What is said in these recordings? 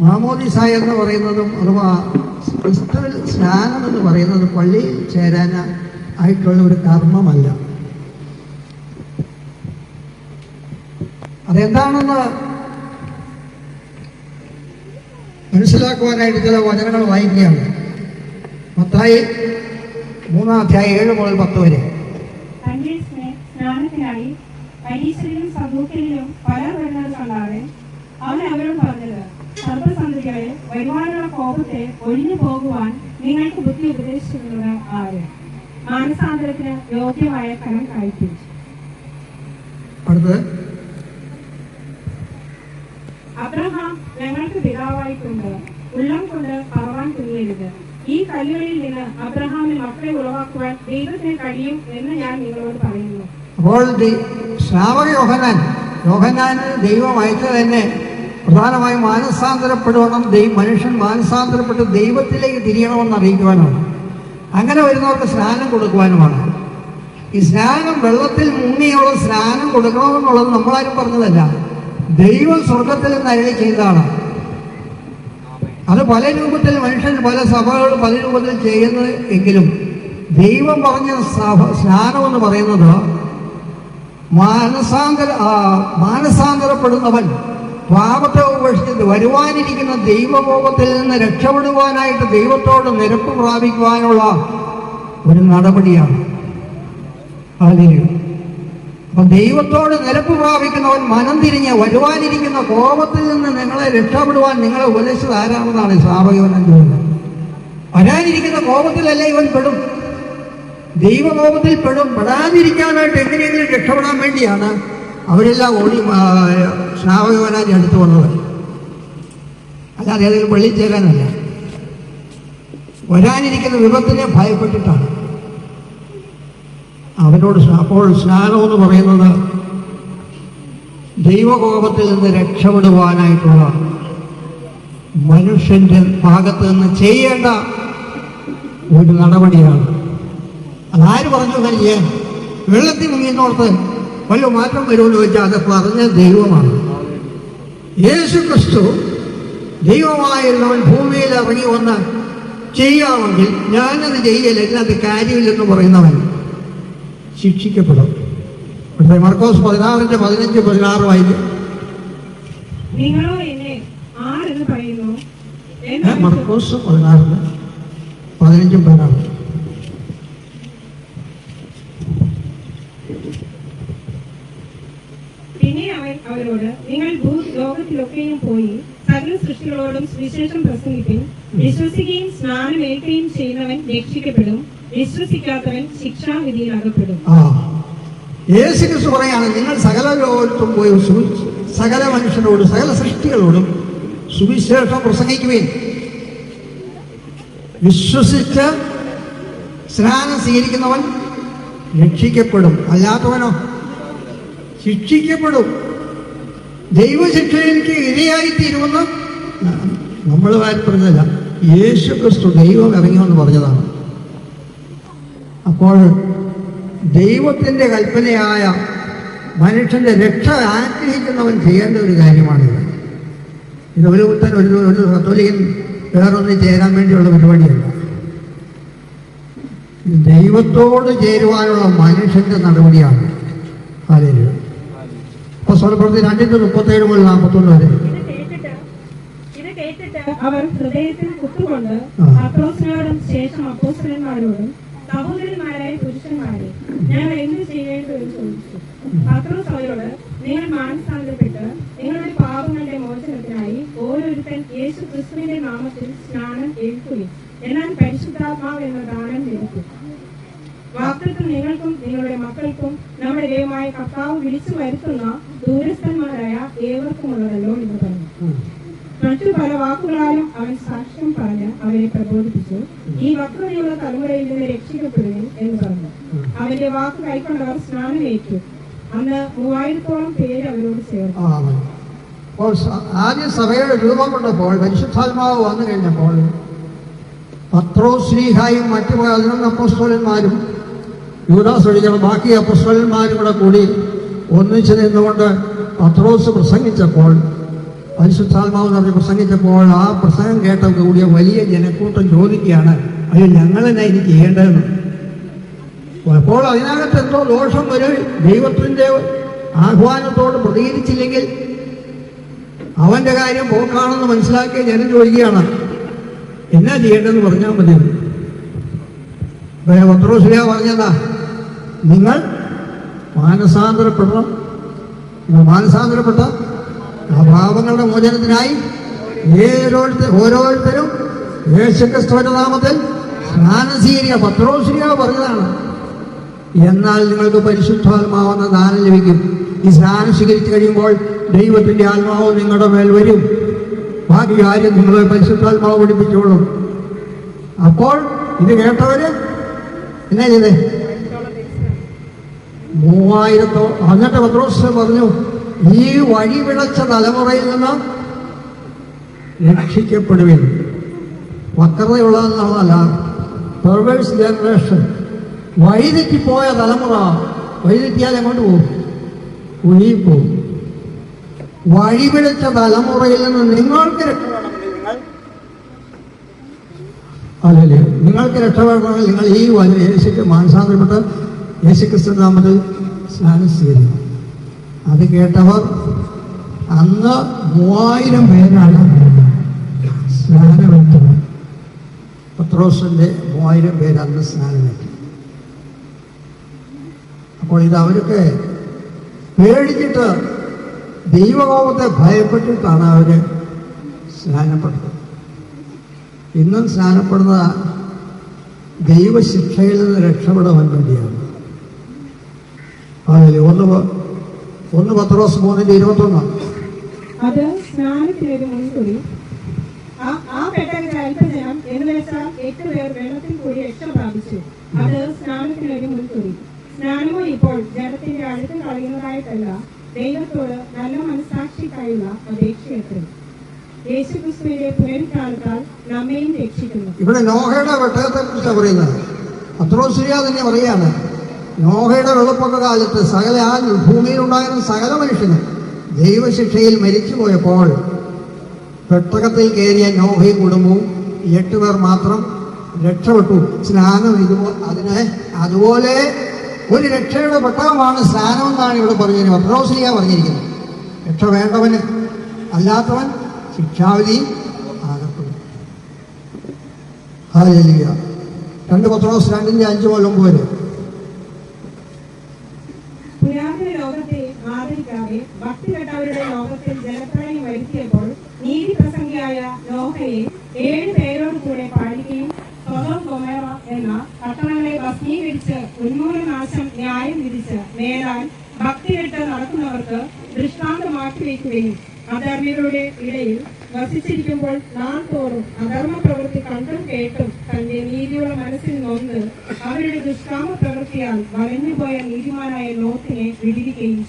മാമോദിസ എന്ന് പറയുന്നതും അഥവാ ക്രിസ്തുവിൽ സ്നാനം എന്ന് പറയുന്നത് പള്ളിയിൽ ചേരാൻ ആയിട്ടുള്ള ഒരു കർമ്മമല്ല. അതെന്താണെന്ന് മനസ്സിലാക്കുവാനായിട്ട് ചില വചനങ്ങൾ വായിക്കുകയാണ്. മത്തായി മൂന്നാം അധ്യായം ഏഴ് മുതൽ പത്ത് വരെ. സ്നാനത്തിനായി പരീക്ഷയിലും സമൂഹത്തിലും പല വരുന്നത് കണ്ടാതെ അവൻ അവരോട് പറഞ്ഞത് കോപത്തെ ഒഴിഞ്ഞു പോകുവാൻ നിങ്ങൾക്ക് ബുദ്ധി ഉപദേശിക്കുന്നത് ആര്? മാനസാന്തരത്തിന് യോഗ്യമായ ഫലം കഴിപ്പിച്ചു അബ്രഹാം ഞങ്ങൾക്ക് പിതാവായിട്ടുണ്ട്. ഉള്ളം കൊണ്ട് പറവാൻ തുനിയരുത്. ഈ കല്ലുകളിൽ നിന്ന് അബ്രഹാമിന് മക്കളെ ഉളവാക്കുവാൻ ദൈവത്തിന് കഴിയും എന്ന് ഞാൻ നിങ്ങളോട് പറയുന്നു. അപ്പോൾ ശ്രാവക യോഹനാൻ യോഹനാന് ദൈവം അയച്ചത് തന്നെ പ്രധാനമായും മാനസാന്തരപ്പെടുവണം. ദൈവം മനുഷ്യൻ മാനസാന്തരപ്പെട്ട് ദൈവത്തിലേക്ക് തിരിയണമെന്ന് അറിയിക്കുവാനാണ് അങ്ങനെ വരുന്നവർക്ക് സ്നാനം കൊടുക്കുവാനുമാണ്. ഈ സ്നാനം വെള്ളത്തിൽ മുങ്ങിയുള്ള സ്നാനം കൊടുക്കണമെന്നുള്ളത് നമ്മളാരും പറഞ്ഞതല്ല. ദൈവം സ്വർഗത്തിൽ നിന്ന് ചെയ്തതാണ്. അത് പല രൂപത്തിൽ മനുഷ്യൻ പല സഭകൾ പല രൂപത്തിൽ ചെയ്യുന്നത് എങ്കിലും ദൈവം പറഞ്ഞ സഭ സ്നാനം എന്ന് പറയുന്നത് മാനസാന്തര മാനസാന്തരപ്പെടുന്നവൻ പാപത്തെ ഉപേക്ഷിച്ച് വരുവാനിരിക്കുന്ന ദൈവകോപത്തിൽ നിന്ന് രക്ഷപ്പെടുവാനായിട്ട് ദൈവത്തോട് നിരപ്പ് പ്രാപിക്കുവാനുള്ള ഒരു നടപടിയാണ്. അപ്പൊ ദൈവത്തോട് നിരപ്പ് പ്രാപിക്കുന്നവൻ മനം തിരിഞ്ഞ് വരുവാനിരിക്കുന്ന കോപത്തിൽ നിന്ന് നിങ്ങളെ രക്ഷപ്പെടുവാൻ നിങ്ങളെ ഉപദേശിച്ചത് ആരാണെന്നാണ് ശ്രാവയോനം ചോദിക്കുന്നത് വരാനിരിക്കുന്ന കോപത്തിലല്ലേ ഇവൻ പെടും? ദൈവകോപത്തിൽ പെടും. പെടാതിരിക്കാനായിട്ട് എങ്ങനെയെങ്കിലും രക്ഷപ്പെടാൻ വേണ്ടിയാണ് അവരെല്ലാം ഓടി ശ്രാവയോനാജി അടുത്ത് വന്നത് അല്ലാതെ ഏതെങ്കിലും പള്ളിയിൽ ചേരാനല്ല. വരാനിരിക്കുന്ന വിപത്തിനെ ഭയപ്പെട്ടിട്ടാണ്. അവനോട് അപ്പോൾ സ്നാനം എന്ന് പറയുന്നത് ദൈവകോപത്തിൽ നിന്ന് രക്ഷപ്പെടുവാനായിട്ടുള്ള മനുഷ്യന്റെ ഭാഗത്ത് നിന്ന് ചെയ്യേണ്ട ഒരു നടപടിയാണ്. അതാര് പറഞ്ഞു ചെയ്യാൻ വെള്ളത്തിൽ മുങ്ങിന്നോർത്ത് വല്ല മാറ്റം വരുമെന്ന് ചോദിച്ചാൽ അത് പറഞ്ഞ ദൈവമാണ്. യേശു ക്രിസ്തു ദൈവമായിരുന്നവൻ ഭൂമിയിൽ ഇറങ്ങി വന്ന് ചെയ്യാമെങ്കിൽ ഞാനത് ചെയ്യലില്ല അത് കാര്യമില്ലെന്ന് പറയുന്നവൻ ശിക്ഷിക്കപ്പെടും. പക്ഷേ മർക്കോസ് പതിനാറിന്റെ പതിനഞ്ച് പതിനാറ് വായിക്കും. നിങ്ങളോ എന്നെ ആരെന്ന് പറയുന്നു? എന്ന് മർക്കോസ് പതിനാറിന് പതിനഞ്ചും പതിനാറും പിന്നെ അവൻ അവരോട് നിങ്ങൾ ഭൂലോകത്തിലൊക്കെയും പോയി സകല സൃഷ്ടികളോടും സുവിശേഷം പ്രസംഗിപ്പിൻ. വിശ്വസിക്കുകയും സ്നാനമേൽക്കുകയും ചെയ്യുന്നവൻ രക്ഷിക്കപ്പെടും. വിശ്വസിക്കാത്തവൻ ആ. യേശു ക്രിസ്തു പറയാണ് നിങ്ങൾ സകല ലോകത്തും പോയി സകല മനുഷ്യരോടും സകല സൃഷ്ടികളോടും സുവിശേഷം പ്രസംഗിക്കുവേൻ. വിശ്വസിച്ച് സ്നാനം സ്വീകരിക്കുന്നവൻ രക്ഷിക്കപ്പെടും. അല്ലാത്തവനോ? ശിക്ഷിക്കപ്പെടും. ദൈവശിക്ഷയിലേക്ക് ഇരയായിത്തീരുമെന്ന് നമ്മൾ പറഞ്ഞതല്ല. യേശു ക്രിസ്തു ദൈവം ഇറങ്ങിയെന്ന് പറഞ്ഞതാണ്. അപ്പോൾ ദൈവത്തിന്റെ കൽപ്പനയായ മനുഷ്യന്റെ രക്ഷ ആഗ്രഹിക്കുന്നവൻ ചെയ്യേണ്ട ഒരു കാര്യമാണിത്. ഇത് ഒരു കുത്തൻ ഒരു ഒരു കത്തോലിക്കൻ വേറൊന്നും ചേരാൻ വേണ്ടിയുള്ള പരിപാടിയല്ല. ദൈവത്തോട് ചേരുവാനുള്ള മനുഷ്യന്റെ നടപടിയാണ്. ആരെയും അപ്പൊ സ്വലപ്രതി രണ്ടിന്റെ മുപ്പത്തേഴ് മുതൽ നാൽപ്പത്തൊന്ന് വരെ. ഇത് കേട്ടിട്ട് ഇത് കേട്ടിട്ട് അവർ ഹൃദയത്തിൽ കുത്തുകൊണ്ട് ആ. അപ്പോസ്തലരോടും ശേഷം അപ്പോസ്തലന്മാരോടും സഹോദരന്മാരായ പുരുഷന്മാരെ ഞങ്ങൾ എന്ത് ചെയ്യേണ്ടതെന്ന് ചോദിച്ചു. പത്രോസ് അവരോട് നിങ്ങൾ മാനസാന്തരപ്പെട്ട് നിങ്ങളുടെ പാപങ്ങളുടെ മോചനത്തിനായി ഓരോരുത്തൻ യേശു ക്രിസ്തുവിന്റെ നാമത്തിൽ സ്നാനം ഏൽക്കുകയും എന്നാൽ പരിശുദ്ധാത്മാവ് എന്ന ദാനം ലഭിക്കും. വാക്തത്വം നിങ്ങൾക്കും നിങ്ങളുടെ മക്കൾക്കും നമ്മുടെ ദൈവമായ കർത്താവ് വിളിച്ചു വരുത്തുന്ന ദൂരസ്ഥന്മാരായ ഏവർക്കുമുള്ളതല്ലോ എന്ന് പറഞ്ഞു. മറ്റു പല വാക്കുകളാലും അവൻ സാക്ഷ്യം പറഞ്ഞ് അവനെ പ്രബോധിപ്പിച്ചു. ഈ വക്രതയുള്ള തലമുറയിൽ നിന്ന് രക്ഷിക്കപ്പെടുകയും എന്ന് പറഞ്ഞു. അവന്റെ വാക്ക് കൈക്കൊണ്ടവർ സ്നാനമേറ്റു അന്ന് മൂവായിരത്തോളം പേര് അവരോട് ചേർന്നു. അപ്പോൾ ആദ്യ സഭയുടെ രൂപം കൊണ്ടപ്പോൾ പരിശുദ്ധാത്മാവ് വന്നു കഴിഞ്ഞപ്പോൾ പത്രോ ശ്രീഹായും മറ്റു പതിനൊന്ന് അപ്പസ്തോലന്മാരും യൂദാസ് ഒഴികെ ബാക്കി അപ്പസ്വലന്മാരും കൂടെ കൂടി ഒന്നിച്ച് നിന്നുകൊണ്ട് പത്രോസ് പ്രസംഗിച്ചപ്പോൾ പരിശുദ്ധാത്മാവ് പറഞ്ഞ് പ്രസംഗിച്ചപ്പോൾ ആ പ്രസംഗം കേട്ട കൂടിയ വലിയ ജനക്കൂട്ടം ചോദിക്കുകയാണ് അയ്യോ ഞങ്ങൾ തന്നെ ഇനി ചെയ്യേണ്ടതെന്ന്? അപ്പോൾ അതിനകത്ത് എന്തോ ദോഷം ഒരു ദൈവത്തിന്റെ ആഹ്വാനത്തോട് പ്രതികരിച്ചില്ലെങ്കിൽ അവന്റെ കാര്യം പോക്കാണെന്ന് മനസ്സിലാക്കിയ ജനം ചോദിക്കുകയാണ് എന്നാ ചെയ്യേണ്ടതെന്ന് പറഞ്ഞാൽ മതി? പത്രോസില പറഞ്ഞതാ നിങ്ങൾ മാനസാന്തരപ്പെടണം. നിങ്ങൾ മാനസാന്തരപ്പെട്ട ആ പാപങ്ങളുടെ മോചനത്തിനായി ഏരോരുത്തർ ഓരോരുത്തരും യേശുക്രിസ്തുവിന്റെ നാമത്തിൽ സ്നാനം പത്രോസിലിയ പറഞ്ഞതാണ്. എന്നാൽ നിങ്ങൾക്ക് പരിശുദ്ധാത്മാവെന്ന ദാനം ലഭിക്കും. ഈ സ്നാനം സ്വീകരിച്ചു കഴിയുമ്പോൾ ദൈവത്തിന്റെ ആത്മാവ് നിങ്ങളുടെ മേൽ വരും. ബാക്കി കാര്യം നിങ്ങളെ പരിശുദ്ധാത്മാവ് പഠിപ്പിച്ചോളും. അപ്പോൾ ഇത് കേട്ടവര് എന്നാ ചെയ്തേ? മൂവായിരത്തോ എന്നിട്ട് പത്രോസ് പറഞ്ഞു ഈ വഴി വിളച്ച തലമുറയിൽ നിന്ന് രക്ഷിക്കപ്പെടുവിൻ. വക്രതയുള്ളതെന്നുള്ളതല്ല പെർവേഴ്സ് ജനറേഷൻ വഴിതെറ്റിപ്പോയ തലമുറ വഴിതെറ്റിയാൽ എങ്ങോട്ട് പോകും? കുഴിയിൽ വഴി വിളിച്ച തലമുറയിൽ നിന്ന് നിങ്ങൾക്ക് അല്ലല്ലേ നിങ്ങൾക്ക് രക്ഷപ്പെടണമെങ്കിൽ നിങ്ങൾ ഈ വലിയ യേശുക്ക് മാനസാന്തരപ്പെട്ട് യേശുക്രിസ്തു നാമത്തിൽ സ്നാനം സ്വീകരിക്കും. അത് കേട്ടവർ അന്ന് മൂവായിരം പേരാണ് സ്നാനമെത്തുന്നത്. പത്രോസിന്റെ മൂവായിരം പേര് അന്ന് സ്നാനമെത്തി. അപ്പോൾ ഇത് അവരൊക്കെ പേടിച്ചിട്ട് ദൈവകോപത്തെ ഭയപ്പെട്ടിട്ടാണ് അവർ സ്നാനപ്പെട്ടത്. ഇന്നും സ്നാനപ്പെടുന്ന ദൈവശിക്ഷയിൽ നിന്ന് രക്ഷപ്പെടാൻ വേണ്ടിയാണ്. അതല്ലേ ഒന്ന് ഒന്ന് പത്ത് പത്രോസ് മൂന്നിന്റെ അത് സ്നാനത്തിനൊരു മുൻകുറി ആ ആ പെട്ടകത്തിൽ അല്പജനം എന്ന് വെച്ചാൽ എട്ട് പേർ വെള്ളത്തിൽ കൂടി രക്ഷ പ്രാപിച്ചു. അത് സ്നാനത്തിനൊരു മുൻകുറി സ്നാനമോ ഇപ്പോൾ ജലത്തിന്റെ അടുത്ത് കളയുന്നതായിട്ടല്ല ദൈവത്തോട് നല്ല മനസ്സാക്ഷിക്കായുള്ള അപേക്ഷയത്രേ യേശുക്രിസ്തുവിന്റെ പുനരുദ്ധാനത്താൽ നമ്മയും രക്ഷിക്കുന്നു. ഇവിടെ നോഹയുടെ വെട്ടകത്തെ കുറിച്ചാണ് പറയുന്നത് പത്രോസിരിയ തന്നെ പറയാണ്. നോഹയുടെ വെളുപ്പൊക്കെ കാലത്ത് സകല ആ ഭൂമിയിൽ ഉണ്ടായിരുന്ന സകല മനുഷ്യനും ദൈവശിക്ഷയിൽ മരിച്ചു പോയപ്പോൾ പെട്ടകത്തിൽ കയറിയ നോഹയും കുടുംബവും എട്ട് പേർ മാത്രം രക്ഷപ്പെട്ടു. സ്നാനം ഇതുപോലെ അതിനെ അതുപോലെ ഒരു രക്ഷയുടെ പെട്ടകമാണ് സ്നാനം എന്നാണ് ഇവിടെ പറഞ്ഞിരിക്കുന്നത് പത്രോസിലിയ പറഞ്ഞിരിക്കുന്നത്. രക്ഷ വേണ്ടവന് അല്ലാത്തവൻ ശിക്ഷാവിധി ആകപ്പെടും. രണ്ട് പത്രോസ് രണ്ടിന്റെ അഞ്ച് കൊല്ലം വരെ പുരാതന ലോകത്തെ ഭക്തികെട്ടവരുടെ ലോകത്തിൽ ജലപ്രളയം വരുത്തിയപ്പോൾ നീതി പ്രസംഗിയായ നോഹയെ ഏഴ് പേരോട് കൂടെ പാലിക്കുകയും സ്വതം ഗൊമേറ എന്ന പട്ടണങ്ങളെ ഭസ്മീകരിച്ച് ഉന്മൂലനാശം ന്യായം വിധിച്ച് നേരാൻ ഭക്തികെട്ട് നടക്കുന്നവർക്ക് ദൃഷ്ടാന്തം മാറ്റിവെക്കുകയും അധർമ്മികളുടെ ഇടയിൽ വസിച്ചിരിക്കുമ്പോൾ നാൾ തോറും അധർമ്മ പ്രവൃത്തി കണ്ടും കേട്ടും തന്റെ നീതിയുള്ള മനസ്സിൽ നൊന്ന് അവരുടെ ദുഷ്കാമ പ്രവൃത്തിയാൽ വലഞ്ഞുപോയ നീതിമാനായ ചെയ്തു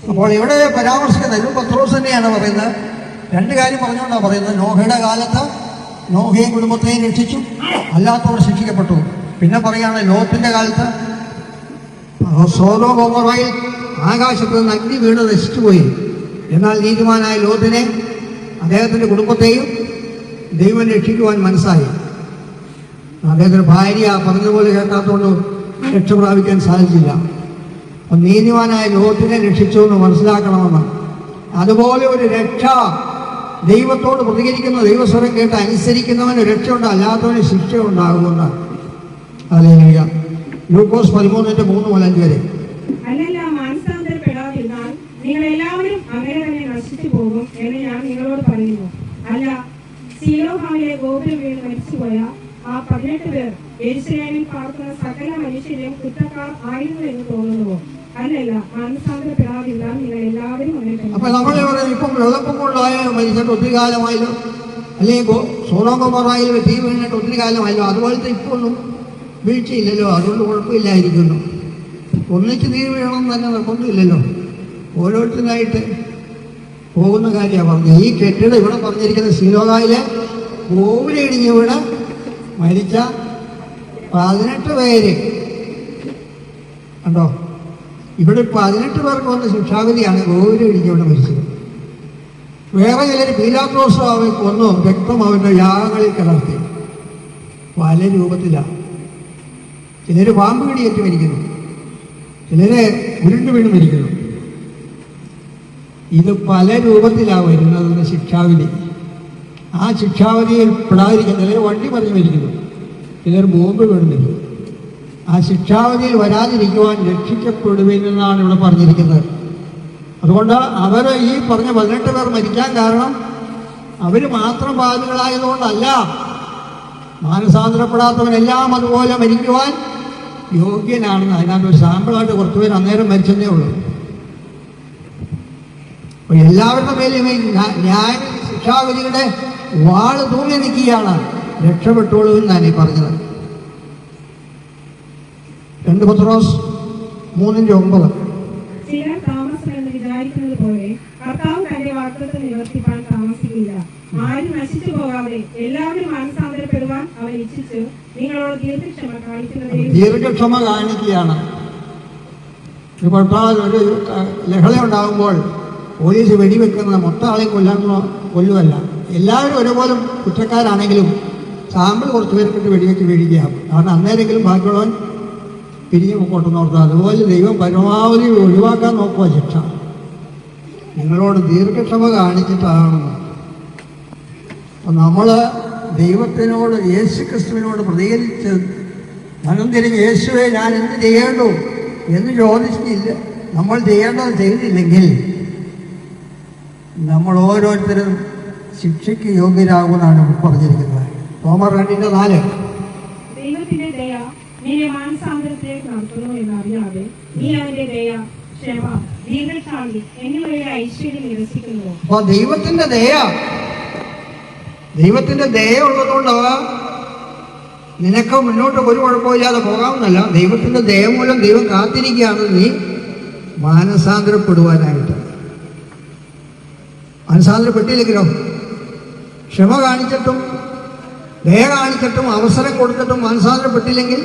അപ്പോൾ ഇവിടെ പരാമർശിക്കുന്നത് ഇത് പത്രോസ് തന്നെയാണ് പറയുന്നത്. രണ്ട് കാര്യം പറഞ്ഞുകൊണ്ടാണ് പറയുന്നത്. നോഹയുടെ കാലത്ത് നോഹയും കുടുംബത്തെയും രക്ഷിച്ചു. അല്ലാത്തവർ ശിക്ഷിക്കപ്പെട്ടു. പിന്നെ പറയുകയാണ് ലോത്തിന്റെ കാലത്ത് സോലോ ഗോമറയിൽ ആകാശത്ത് നിന്ന് അഗ്നി വീണ് നശിച്ചുപോയി. എന്നാൽ നീതിമാനായ ലോത്തിനെ അദ്ദേഹത്തിന്റെ കുടുംബത്തെയും ദൈവം രക്ഷിക്കുവാൻ മനസ്സായി. അദ്ദേഹത്തിന്റെ ഭാര്യ പറഞ്ഞതുപോലെ കേൾക്കാത്തതുകൊണ്ട് രക്ഷ പ്രാപിക്കാൻ സാധിച്ചില്ല. നീതിമാനായ ലോത്തിനെ രക്ഷിച്ചു എന്ന് മനസ്സിലാക്കണമെന്ന്. അതുപോലെ ഒരു രക്ഷ. ദൈവത്തോട് പ്രതികരിക്കുന്ന ദൈവസ്വരം കേട്ട് അനുസരിക്കുന്നവന് രക്ഷയുണ്ട് അല്ലാത്തവന് ശിക്ഷ ഉണ്ടാകുമെന്ന് അല്ലെങ്കിൽ ഗ്ലൂക്കോസ് പതിമൂന്നിന്റെ മൂന്ന് മുതൽ അഞ്ച് വരെ. നിങ്ങൾ എല്ലാവരും തന്നെ പോകും എന്ന് ഞാൻ നിങ്ങളോട് പറയുന്നു. അല്ല ആ പതിനെട്ട് പേർ പാർക്കുന്ന സകല മനുഷ്യരെയും കുറ്റക്കാർ ആയിരുന്നു എന്ന് തോന്നുന്നുവോ? അപ്പൊ നമ്മൾ ഇപ്പം വെള്ളപ്പൊക്കമുണ്ടായ മനുഷ്യർക്ക് ഒത്തിരി കാലമായല്ലോ. അല്ലെങ്കിൽ സോളോമറായാലും തീ വീണിട്ട് ഒത്തിരി കാലമായല്ലോ. അതുപോലത്തെ ഇപ്പോൾ ഒന്നും വീഴ്ചയില്ലല്ലോ. അതുകൊണ്ട് കുഴപ്പമില്ലായിരിക്കുന്നു. ഒന്നിച്ച് തീ വീഴണം തന്നെ നിർബന്ധമില്ലല്ലോ. ഓരോരുത്തരായിട്ട് പോകുന്ന കാര്യമാണ് പറഞ്ഞത്. ഈ കെട്ടിടം ഇവിടെ പറഞ്ഞിരിക്കുന്ന ശ്രീലോകായിലെ കോവിലിടിഞ്ഞ് വീണ് മരിച്ച പതിനെട്ട് പേര്. കണ്ടോ? ഇവിടെ പതിനെട്ട് പേർക്ക് വന്ന ശിക്ഷാവിധിയാണ് ഗോകുലം ഇടിഞ്ഞുകൊണ്ട് മരിച്ചത്. വേറെ ചിലർ പീലാത്രോസ് അവൻ കൊന്നു രക്തം അവരുടെ യാഗങ്ങളിൽ കലർത്തി. പല രൂപത്തിലാണ് ചിലർ പാമ്പ് കടിയേറ്റ് മരിക്കുന്നു. ചിലര് ഉരുണ്ടു വീണ് മരിക്കുന്നു. ഇത് പല രൂപത്തിലാണ് വരുന്നതെന്ന് ശിക്ഷാവിധി. ആ ശിക്ഷാവിധിയിൽ പെടാതിരിക്കുന്ന ചിലർ വണ്ടി പറഞ്ഞു മരിക്കുന്നു. ചിലർ ബോംബ് വീണ് മരിക്കുന്നു. ആ ശിക്ഷാവിധിയിൽ വരാതിരിക്കുവാൻ രക്ഷിക്കപ്പെടുമെന്നാണ് ഇവിടെ പറഞ്ഞിരിക്കുന്നത്. അതുകൊണ്ട് അവർ ഈ പറഞ്ഞ പതിനെട്ട് പേർ മരിക്കാൻ കാരണം അവർ മാത്രം ബാധികളായതുകൊണ്ടല്ല. മാനസാന്തരപ്പെടാത്തവനെല്ലാം അതുപോലെ മരിക്കുവാൻ യോഗ്യനാണെന്ന് അതിനകത്ത് ഒരു സാമ്പിളായിട്ട് കുറച്ചുപേർ അന്നേരം മരിച്ചതേ ഉള്ളൂ. അപ്പോൾ എല്ലാവരുടെ മേലും ന്യായ ശിക്ഷാവിധിയുടെ വാൾ തൂങ്ങി നിൽക്കുകയാണ്. രക്ഷപ്പെട്ടോളൂ എന്നാണ് ഈ പറഞ്ഞത്. രണ്ട് പത്രോസ് മൂന്നിന്റെ ഒമ്പത്. ചിലർ താമസം എന്ന് വിചാരിക്കുന്നത് പോലെ കർത്താവ് തന്റെ വാക്തത്വം നിവർത്തിപ്പാൻ താമസിക്കില്ല. ആരും നശിച്ചു പോകാതെ എല്ലാവരും മനസ്സാന്തരപ്പെടുവാൻ അവൻ ഇച്ഛിച്ചു നിങ്ങളോട് ദീർഘക്ഷമ കാണിക്കുന്നത് ദീർഘക്ഷമ കാണിക്കുകയാണ്. ഒരു പട്ടാൽ ഒരു ലഹള ഉണ്ടാകുമ്പോൾ പോലീസ് വെടിവെക്കുന്നത് മൊത്തം ആളെയും കൊല്ലാൻ കൊല്ലുമല്ല എല്ലാവരും ഒരുപോലെ കുറ്റക്കാരാണെങ്കിലും സാമ്പിൾ കുറച്ച് പേർക്കിട്ട് വെടിവെച്ച് വീഴുകയാണ്. കാരണം അന്നേരെങ്കിലും ബാക്കിയുള്ളവൻ പിരിഞ്ഞു പോട്ടെന്ന് ഓർത്താൽ അതുപോലെ ദൈവം പരമാവധി ഒഴിവാക്കാൻ നോക്കുക ശിക്ഷ. നിങ്ങളോട് ദീർഘക്ഷമ കാണിച്ചിട്ടാണ്. അപ്പം നമ്മൾ ദൈവത്തിനോട് യേശു ക്രിസ്തുവിനോട് പ്രതികരിച്ച് ധനം തിരിഞ്ഞ് യേശുവെ ഞാൻ എന്ത് ചെയ്യേണ്ടു? എന്ന് ചോദിച്ചിട്ടില്ല. നമ്മൾ ചെയ്യേണ്ടത് ചെയ്തില്ലെങ്കിൽ നമ്മൾ ഓരോരുത്തരും ശിക്ഷയ്ക്ക് യോഗ്യരാകുമെന്നാണ് പറഞ്ഞിരിക്കുന്നത്. തോമർ രണ്ടിന്റെ നാല് ദൈവത്തിന്റെ ദയ നിന്നെ മാനസാന്തരത്തിലേക്ക് നടത്തുന്നു എന്നറിയാതെ നീ ദയ ക്ഷമ ദൈവത്തിന്റെ ദയ. ദൈവത്തിന്റെ ദയ ഉള്ളതുകൊണ്ട് നിനക്ക് മുന്നോട്ട് ഒരു കുഴപ്പമില്ലാതെ പോകാമെന്നല്ല ദൈവത്തിന്റെ ദയ മൂലം ദൈവം കാത്തിരിക്കുകയാണ്. നീ മാനസാന്തരപ്പെടുവാനായിട്ട്. മാനസാന്തരപ്പെട്ടില്ലെങ്കിലോ ക്ഷമ കാണിച്ചിട്ടും ദയ കാണിച്ചിട്ടും അവസരം കൊടുത്തിട്ടും മാനസാന്തരപ്പെട്ടില്ലെങ്കിൽ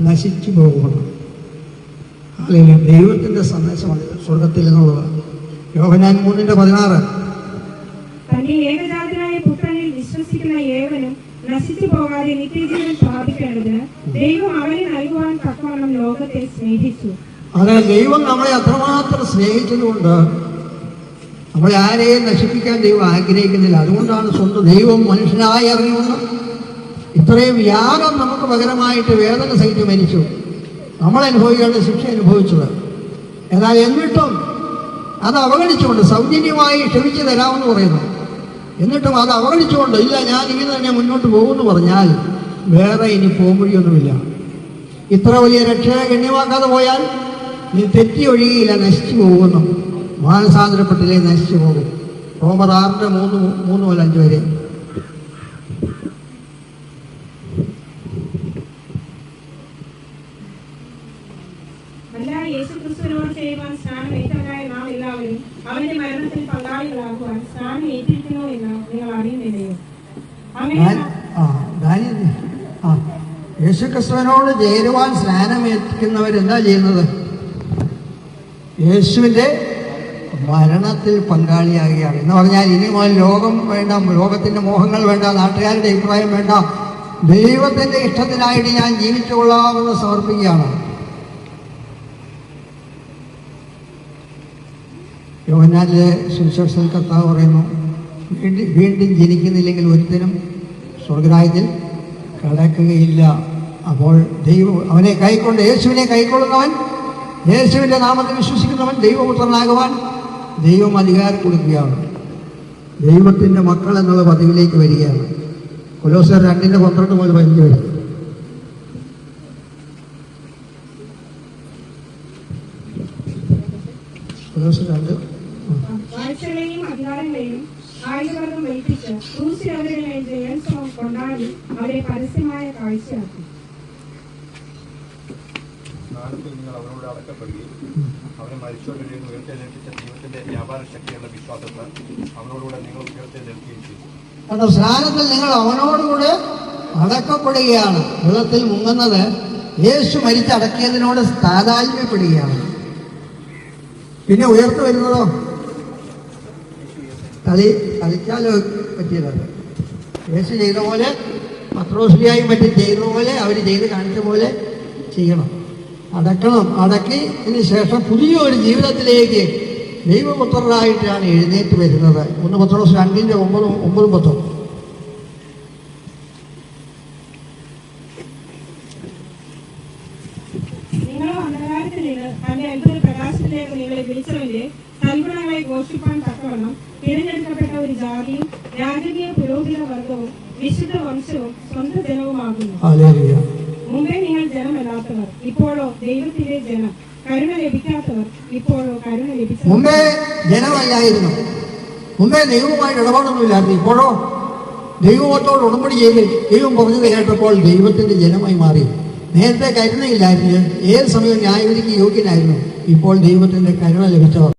നശിച്ചു പോകുന്നു ദൈവത്തിന്റെ സന്ദേശമാണ് സ്വർഗത്തിൽ നിന്നുള്ളത് യോഹനാൻ മൂന്നിന്റെ പതിനാറ്. തന്റെ ഏകജാതനായ പുത്രനിൽ വിശ്വസിക്കുന്ന ഏവനും നശിച്ചു പോകാതെ നിത്യജീവൻ പ്രാപിക്കേണ്ടതിന് ദൈവം അവനെ നൽകുവാൻ തക്കവണ്ണം ലോകത്തെ സ്നേഹിച്ചു. അത് ദൈവം നമ്മളെ അത്രമാത്രം സ്നേഹിച്ചതുകൊണ്ട് നമ്മളെ ആരെയും നശിപ്പിക്കാൻ ദൈവം ആഗ്രഹിക്കുന്നില്ല. അതുകൊണ്ടാണ് സ്വന്തം ദൈവം മനുഷ്യനായി അറിഞ്ഞുകൊണ്ട് ഇത്രയും യാഗം നമുക്ക് പകരമായിട്ട് വേദന സഹിച്ച് മരിച്ചു. നമ്മൾ അനുഭവിക്കേണ്ട ശിക്ഷ അനുഭവിച്ചത്. എന്നാൽ എന്നിട്ടും അത് അവഗണിച്ചുകൊണ്ട് സൗജന്യമായി ക്ഷമിച്ചു തരാമെന്ന് പറയുന്നു. എന്നിട്ടും അത് അവഗണിച്ചുകൊണ്ട് ഇല്ല ഞാൻ ഇങ്ങനെ തന്നെ മുന്നോട്ട് പോകുമെന്ന് പറഞ്ഞാൽ വേറെ ഇനി പോകുമ്പോഴൊന്നുമില്ല ഇത്ര വലിയ രക്ഷയെ ഗണ്യമാക്കാതെ പോയാൽ നീ തെറ്റി ഒഴുകിയില്ല നശിച്ചു പോകുന്നു. മാനസാന്തരപ്പെട്ടില്ലേ നശിച്ചു പോകും. റോമർ ആറിന്റെ മൂന്ന് മൂന്ന് മുതൽ അഞ്ച് വരെ അല്ല യേശു ക്രിസ്തുവിനോട് ചെയ്യുവാൻ സ്നാനം ഏറ്റവരായ നാം എല്ലാവരും മരണത്തിൽ പങ്കാളികളാകുവാൻ സ്നാനം ഏറ്റിരിക്കുന്നു എന്ന് നിങ്ങൾ അറിയുന്നില്ലയോ? യേശുക്രിസ്തുവിനോട് ചേരുവാൻ സ്നാനമേൽക്കുന്നവരെന്താ ചെയ്യുന്നത്? യേശുവിന്റെ മരണത്തിൽ പങ്കാളിയാകുകയാണ്. എന്ന് പറഞ്ഞാൽ ഇനി ലോകം വേണ്ട ലോകത്തിന്റെ മോഹങ്ങൾ വേണ്ട നാട്ടുകാരുടെ അഭിപ്രായം വേണ്ട ദൈവത്തിന്റെ ഇഷ്ടത്തിനായിട്ട് ഞാൻ ജീവിച്ചുകൊള്ളാമെന്ന് സമർപ്പിക്കുകയാണ്. യോഹനാലിലെ സുവിശേഷത്തിൽ കർത്താവ് പറയുന്നു വീണ്ടും വീണ്ടും ജനിക്കുന്നില്ലെങ്കിൽ ഒരുത്തനും സ്വർഗരാജ്യത്തിൽ കടക്കുകയില്ല. അപ്പോൾ ദൈവം അവനെ കൈക്കൊണ്ട് യേശുവിനെ കൈക്കൊള്ളുന്നവൻ യേശുവിന്റെ നാമത്തിൽ വിശ്വസിക്കുന്നവൻ ദൈവപുത്രനാകുവാൻ ദൈവം അധികാരം കൊടുക്കുകയാണ്. ദൈവത്തിന്റെ മക്കൾ എന്നുള്ള പദവിയിലേക്ക് വരികയാണ്. കൊലോസർ രണ്ടിന്റെ പന്ത്രണ്ട് മുതൽ പതിനഞ്ച് വരെ. കൊലോസർ രണ്ട് ഉം. വാഴ്ചകളെയും അധികാരങ്ങളെയും ആയുധവർഗം വഹിപ്പിച്ച് ക്രൂശിൽ അവരുടെ ജയോത്സവം കൊണ്ടാടി അവരെ പരസ്യമായ കാഴ്ചയാക്കി. സ്നാനത്തിൽ നിങ്ങൾ അടക്കപ്പെടുകയും അവനെ മരിച്ചവരുടെ ഉയർത്തെഴുന്നേൽപ്പിച്ച ദൈവത്തിന്റെ വ്യാപാര ശക്തിയുള്ള വിശ്വാസത്താൽ അവനോടുകൂടെ നിങ്ങൾ ഉയർത്തെഴുന്നേൽക്കുകയും ചെയ്തു. കാരണം സ്നാനത്തിൽ നിങ്ങൾ അവനോടുകൂടെ അടക്കപ്പെടുകയാണ്. വെള്ളത്തിൽ മുങ്ങുന്നത് യേശു മരിച്ചടക്കിയതിനോട് താതാത്മ്യപ്പെടുകയാണ്. പിന്നെ ഉയർത്തു വരുന്നതോ? തലി കളിച്ചാൽ പറ്റിയതാണ്. യേശു ചെയ്ത പോലെ പത്രോസ്ലിയായും മറ്റും ചെയ്ത പോലെ അവർ ചെയ്ത് കാണിച്ച പോലെ ചെയ്യണം. അടക്കണം അടക്കി ശേഷം പുതിയൊരു ജീവിതത്തിലേക്ക് ദൈവപുത്രരായിട്ടാണ് എഴുന്നേറ്റ് വരുന്നത്. ഒന്ന് പത്രോസ് രണ്ടിന്റെ ഒമ്പതും ഒമ്പതും പത്തും നിങ്ങളോ അന്ധകാരത്തിൽ നിന്ന് തന്റെ അത്ഭുത പ്രകാശത്തിലേക്ക് നിങ്ങളെ വിളിച്ചവന്റെ ഘോഷിപ്പാൻ തക്കവണ്ണം തിരഞ്ഞെടുക്കപ്പെട്ട ഒരു ജാതിയും രാജകീയ പുരോഹിത വർഗവും വിശുദ്ധ വംശവും സ്വന്തം ജനവുമാകുന്നു. മുമ്പേ നിങ്ങൾ ജനമല്ലാത്തവർ ഇപ്പോഴോ ദൈവത്തിന്റെ ജനം. കരുണ ലഭിക്കാത്തവർ ഇപ്പോഴോ കരുണ ലഭിച്ച മുമ്പേ ജനമല്ലായിരുന്നു. മുമ്പേ ദൈവവുമായിട്ട് ഇടപാടൊന്നുമില്ലായിരുന്നു ഇപ്പോഴോ ദൈവത്തോട് ഉടമ്പടി ചെയ്ത് ദൈവം പറഞ്ഞത് കേട്ടപ്പോൾ ദൈവത്തിന്റെ ജനമായി മാറി. നേരത്തെ കരുണയില്ലായിരുന്നു. ഏത് സമയവും ന്യായവിധിക്ക് യോഗ്യനായിരുന്നു. ഇപ്പോൾ ദൈവത്തിന്റെ കരുണ ലഭിച്ചവർ.